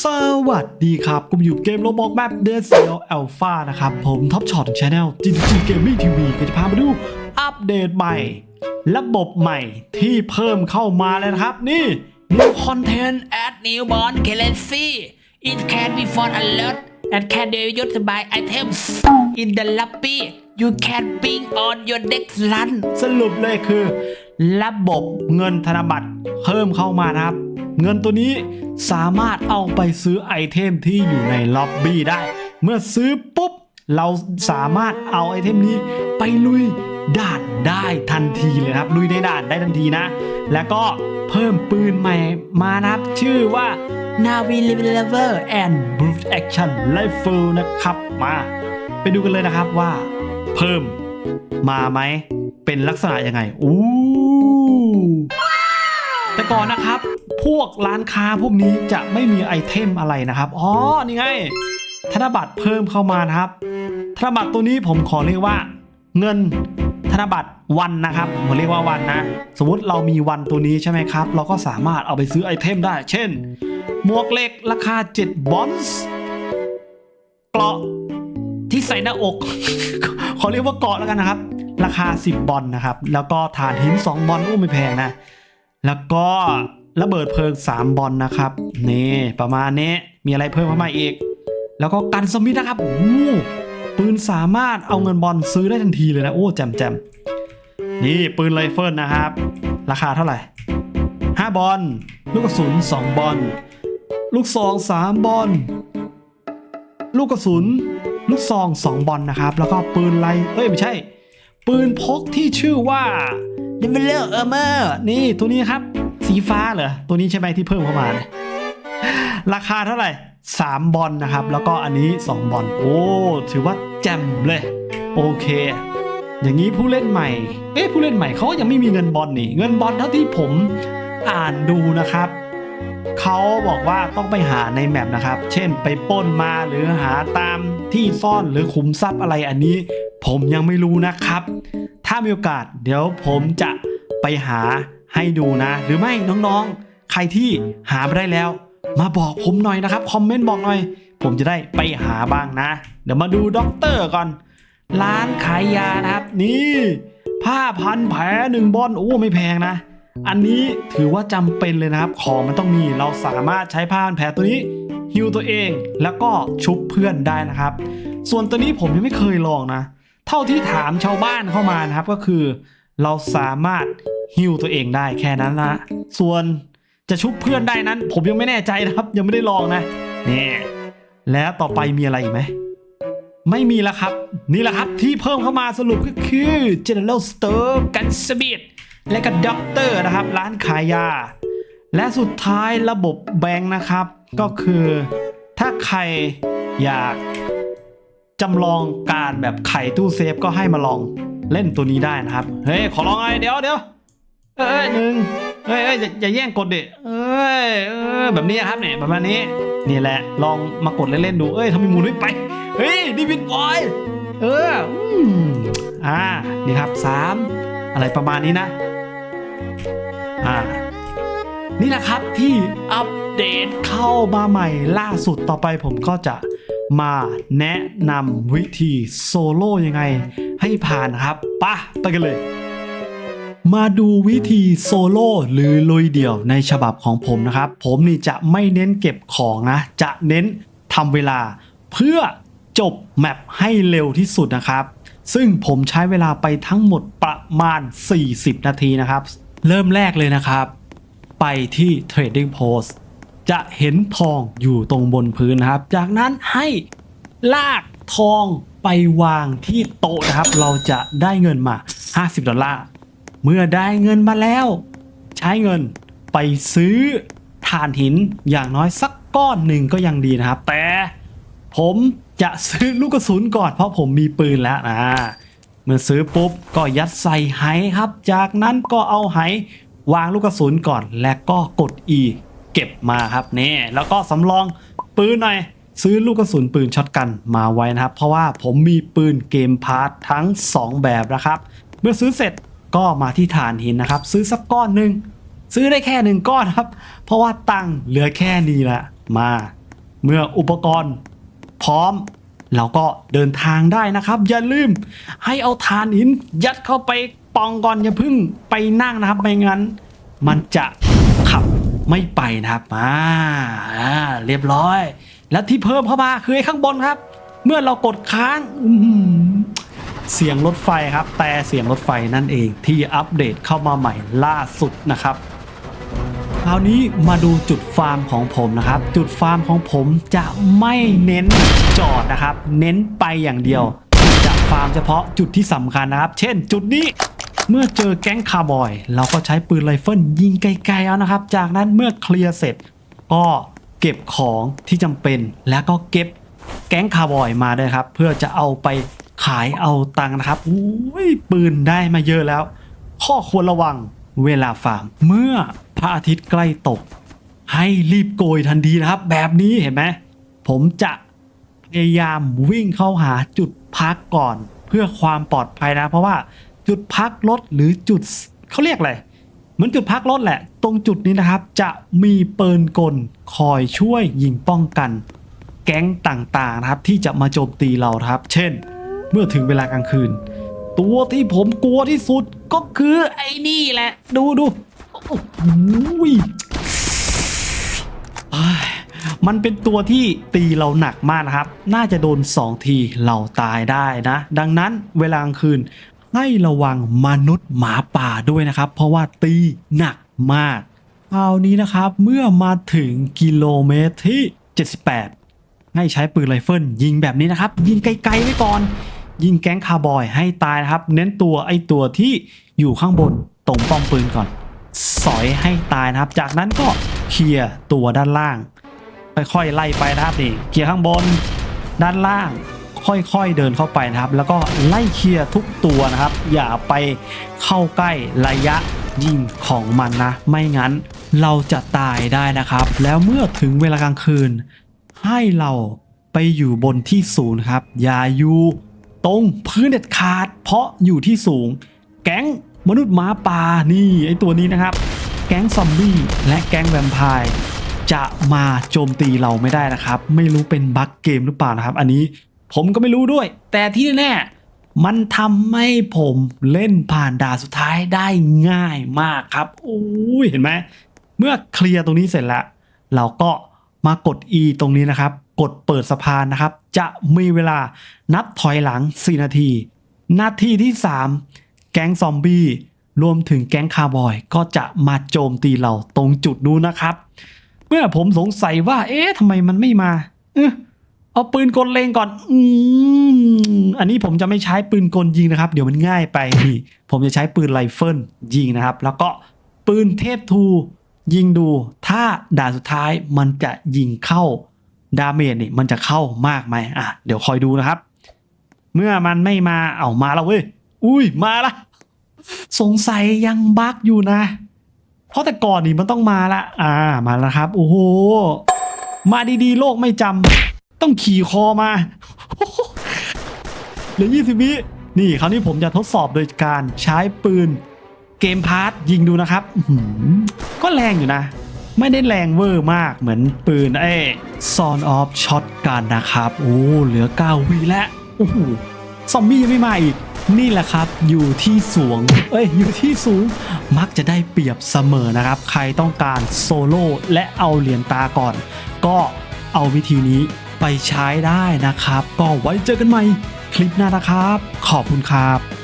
สวัสดีครับผมอยู่เกมโรบอกแบบเดซเซลอัลฟานะครับ ผมท็อปช็อตชาแนลจีจีเกมมิ่ทีวีก็จะพามาดู อัปเดตใหม่ ระบบใหม่ที่เพิ่มเข้ามาแล้วครับ นี่ New Content add newborn currency it can be for alert and can be used by items in the lobby you can ping on your next run สรุปเลยคือ ระบบเงินธนบัตรเพิ่มเข้ามานะครับ เงินตัวนี้ สามารถเอาไปซื้อไอเทมที่อยู่ในล็อบบี้ได้ เมื่อซื้อปุ๊บ เราสามารถเอาไอเทมนี้ไปลุยด่านได้ทันทีเลยครับ ลุยในด่านได้ทันทีนะ แล้วก็เพิ่มปืนใหม่มานะครับ ชื่อว่า Navi Revolver and Brute Action Rifle นะครับมา ไปดูกันเลยนะครับว่า เพิ่มมาไหม เป็นลักษณะยังไง อู้แต่ก่อนนะครับ พวกร้านค้าพวกนี้จะไม่มีไอเทมอะไรนะครับ อ๋อ นี่ไง ธนบัตรเพิ่มเข้ามานะครับ ธนบัตรตัวนี้ผมขอเรียกว่า เงินธนบัตรวันนะครับ ผมเรียกว่าวันนะ สมมติเรามีวันตัวนี้ใช่ไหมครับ เราก็สามารถเอาไปซื้อไอเทมได้ เช่น หมวกเหล็กราคา 7 บอนซ์เกราะที่ใส่หน้าอก ขอเรียกว่าเกราะแล้วกันนะครับ ราคา 10 บอลนะครับ แล้วก็ฐานหิน 2 บอลอู้ไม่แพงนะ แล้วก็ ระเบิดเพลิง 3 บอลนะครับ นี่ประมาณนี้มีอะไรเพิ่มเข้ามาอีก แล้วก็กันสมิธนะครับโอ้ปืนสามารถเอาเงินบอลซื้อได้ทันทีเลยนะโอ้แจมแจมนี่ปืนไรเฟิลนะครับ ราคาเท่าไหร่ 5 บอล ลูกกระสุน 2 บอล ลูกซอง 3 บอล ลูกกระสุน ลูกซอง 2 บอลนะครับ แล้วก็ปืนไรเอ้ยไม่ใช่ ปืนพกที่ชื่อว่า Leveler Armor นี่ตัวนี้ครับ สีฟ้าเหรอ ตัวนี้ใช่ไหมที่เพิ่มเข้ามา ราคาเท่าไหร่ 3 บอลนะครับ แล้วก็อันนี้ 2 บอล โอ้ ถือว่าแจ่มเลย โอเค อย่างนี้ผู้เล่นใหม่ เอ๊ะผู้เล่นใหม่เขายังไม่มีเงินบอลนี่ เงินบอลเท่าที่ผมอ่านดูนะครับเขาบอกว่าต้องไปหาในแมปนะครับ เช่นไปป้นมาหรือหาตามที่ซ่อนหรือขุมทรัพย์อะไรอันนี้ ผมยังไม่รู้นะครับ ถ้ามีโอกาสเดี๋ยวผมจะไปหา ให้ดูนะ หรือไม่น้องๆ ใครที่หาไม่ได้แล้ว มาบอกผมหน่อยนะครับคอมเมนต์บอกหน่อย ผมจะได้ไปหาบ้างนะ เดี๋ยวมาดูด็อกเตอร์ก่อน ร้านขายยานะครับ นี่ผ้าพันแผลหนึ่งบอนโอ้ไม่แพงนะ อันนี้ถือว่าจำเป็นเลยนะครับ ของมันต้องมีเราสามารถใช้ผ้าพันแผลตัวนี้ฮิวตัวเองแล้วก็ชุบเพื่อนได้นะครับ ส่วนตัวนี้ผมยังไม่เคยลองนะ เท่าที่ถามชาวบ้านเข้ามานะครับก็คือ เราสามารถฮิวตัวเองได้แค่นั้นนะส่วนจะชุบเพื่อนได้นั้น ผมยังไม่แน่ใจนะครับ ยังไม่ได้ลองนะนี่แล้วต่อไปมีอะไรอีกไหมไม่มีแล้วครับ นี่แหละครับที่เพิ่มเข้ามาสรุปก็คือ General Store กันสบิดและก็ด็อกเตอร์นะครับ ร้านขายยา และสุดท้ายระบบแบงค์นะครับ ก็คือถ้าใครอยากจำลองการแบบไขตู้เซฟก็ให้มาลอง เล่นตัวนี้ได้นะครับ เฮ้ย ขอลองไงเดี๋ยวเดี๋ยวเอ้ยหนึ่งเอ้ยเอ้ยอย่าอย่าแย่งกดดิเอ้ยเออแบบนี้ครับเนี่ยประมาณนี้ นี่แหละ ลองมากดเล่นๆดู เอ้ยทำไมหมุนไม่ไป เฮ้ยดิวิดบอยเอออืมอ่า นี่ครับสามอะไรประมาณนี้นะ อ่า นี่แหละครับที่อัปเดตเข้ามาใหม่ล่าสุดต่อไปผมก็จะ มาแนะนำวิธีโซโล่ยังไง ให้ผ่านครับปะไปกันเลย มาดูวิธีโซโล่หรือลุยเดี่ยวในฉบับของผมนะครับ ผมนี่จะไม่เน้นเก็บของนะ จะเน้นทำเวลา เพื่อจบแมปให้เร็วที่สุดนะครับ ซึ่งผมใช้เวลาไปทั้งหมดประมาณ 40 นาทีนะครับ เริ่มแรกเลยนะครับ ไปที่ Trading Post จะเห็นทองอยู่ตรงบนพื้นนะครับ จากนั้นให้ลากทองไปวางที่โต๊ะนะครับ เราจะได้เงินมา 50 ดอลลาร์ เมื่อได้เงินมาแล้ว ใช้เงินไปซื้อถ่านหินอย่างน้อยสักก้อนหนึ่งก็ยังดีนะครับ แต่ผมจะซื้อลูกกระสุนก่อนเพราะผมมีปืนแล้วนะเมื่อซื้อปุ๊บก็ยัดใส่ไหครับ จากนั้นก็เอาไหวางลูกกระสุนก่อนและก็กด E เก็บมาครับนี่แล้วก็สำรองปืนหน่อยซื้อลูกกระสุนปืนช็อตกันมาไว้นะครับ เพราะว่าผมมีปืนเกมพาร์ททั้ง 2 แบบนะครับ เมื่อซื้อเสร็จก็มาที่ฐานหินนะครับ ซื้อสักก้อนหนึ่งซื้อได้แค่หนึ่งก้อนครับ เพราะว่าตังเหลือแค่นี้ละมา เมื่ออุปกรณ์พร้อมเราก็เดินทางได้นะครับ อย่าลืมให้เอาฐานหินยัดเข้าไปปองก่อนอย่าเพึ่งไปนั่งนะครับไม่งั้น มันจะ ไม่ไปนะครับอ่าอ่าเรียบร้อย แล้วที่เพิ่มเข้ามาคือไอ้ข้างบนครับ เมื่อเรากดค้างเสียงรถไฟครับ แต่เสียงรถไฟนั่นเองที่อัปเดตเข้ามาใหม่ล่าสุดนะครับคราวนี้มาดูจุดฟาร์มของผมนะครับ จุดฟาร์มของผมจะไม่เน้นจอดนะครับ เน้นไปอย่างเดียว จะฟาร์มเฉพาะจุดที่สำคัญนะครับ เช่น จุดนี้ เมื่อเจอแก๊งคาร์บอย เราก็ใช้ปืนไรเฟิลยิงไกลๆเอานะครับ จากนั้นเมื่อเคลียร์เสร็จ ก็เก็บของที่จำเป็น แล้วก็เก็บแก๊งคาร์บอยมาด้วยครับ เพื่อจะเอาไปขายเอาตังค์นะครับอุ้ยปืนได้มาเยอะแล้ว ข้อควรระวังเวลาฟาร์ม เมื่อพระอาทิตย์ใกล้ตก ให้รีบโกยทันทีนะครับ แบบนี้เห็นไหมผมจะพยายามวิ่งเข้าหาจุดพักก่อน เพื่อความปลอดภัยนะ เพราะว่า จุดพักรถหรือจุดเขาเรียกอะไรเหมือนจุดพักรถแหละ ตรงจุดนี้นะครับ จะมีปืนกลคอยช่วยยิงป้องกัน แก๊งต่างๆนะครับ ที่จะมาโจมตีเราครับ เช่น เมื่อถึงเวลากลางคืน ตัวที่ผมกลัวที่สุดก็คือไอ้นี่แหละ ดูดูโอ้โหเอ้ยมันเป็นตัวที่ตีเราหนักมากนะครับ น่าจะโดน 2 ทีเราตายได้นะ ดังนั้นเวลากลางคืน ให้ระวังมนุษย์หมาป่าด้วยนะครับ เพราะว่าตีหนักมากคราวนี้นะครับเมื่อมาถึงกิโลเมตรที่ 78 ให้ใช้ปืนไรเฟิลยิงแบบนี้นะครับ ยิงไกลๆไว้ก่อน ยิงแก๊งคาร์บอยให้ตายนะครับ เน้นตัวไอตัวที่อยู่ข้างบนตรงป้อมปืนก่อน สอยให้ตายนะครับ จากนั้นก็เคลียร์ตัวด้านล่างค่อยๆไล่ไปนะครับนี่เคลียร์ข้างบน ด้านล่าง ค่อยๆเดินเข้าไปนะครับ แล้วก็ไล่เคลียร์ทุกตัวนะครับ อย่าไปเข้าใกล้ระยะยิงของมันนะ ไม่งั้นเราจะตายได้นะครับ แล้วเมื่อถึงเวลากลางคืน ให้เราไปอยู่บนที่สูงครับ อย่าอยู่ตรงพื้นเด็ดขาด เพราะอยู่ที่สูง แก๊งมนุษย์หมาป่านี่ไอตัวนี้นะครับ แก๊งซอมบี้และแก๊งแวมไพร์จะมาโจมตีเราไม่ได้นะครับ ไม่รู้เป็นบั๊กเกมหรือเปล่านะครับ อันนี้ ผมก็ไม่รู้ด้วย แต่ที่แน่ๆมันทำให้ผมเล่นผ่านด่านสุดท้ายได้ง่ายมากครับโอ้ยเห็นไหมเมื่อเคลียร์ตรงนี้เสร็จแล้วเราก็มากด E ตรงนี้นะครับ กดเปิดสะพานนะครับ จะมีเวลานับถอยหลัง 4 นาที นาทีที่ 3 แก๊งซอมบี้รวมถึงแก๊งคาร์บอยก็จะมาโจมตีเราตรงจุดนู้นนะครับ เมื่อผมสงสัยว่า เอ๊ะทำไมมันไม่มาเอ เอาปืนกลเลงก่อน อืม อันนี้ผมจะไม่ใช้ปืนกลยิงนะครับ เดี๋ยวมันง่ายไปนี่ ผมจะใช้ปืนไรเฟิลยิงนะครับ แล้วก็ปืนเทพทูยิงดู ถ้าด่านสุดท้ายมันจะยิงเข้าดาเมจนี่มันจะเข้ามากไหมอะ เดี๋ยวคอยดูนะครับ เมื่อมันไม่มา เอามาแล้วเว้ย อุ้ยมาละ สงสัยยังบั๊กอยู่นะ เพราะแต่ก่อนนี่มันต้องมาละ อ่า มาแล้วครับ โอ้โห มาดีๆ โลกไม่จำ ต้องขี่คอมาเหลือ20วินี่คราวนี้ผมจะทดสอบโดยการใช้ปืนเกมพาร์ทยิงดูนะครับก็แรงอยู่นะ ไม่ได้แรงเวอร์มากเหมือนปืนไอ้ซอนออฟช็อตกันนะครับ โอ้เหลือ 9 วิแล้วโอ้โหซอมบี้ยังไม่มาอีก นี่แหละครับอยู่ที่สูงเอ้ยอยู่ที่สูงมักจะได้เปรียบเสมอนะครับ ใครต้องการโซโล่และเอาเหรียญตาก่อน ก็เอาวิธีนี้ ไปใช้ได้นะครับ ก็ไว้เจอกันใหม่คลิปหน้านะครับ ขอบคุณครับ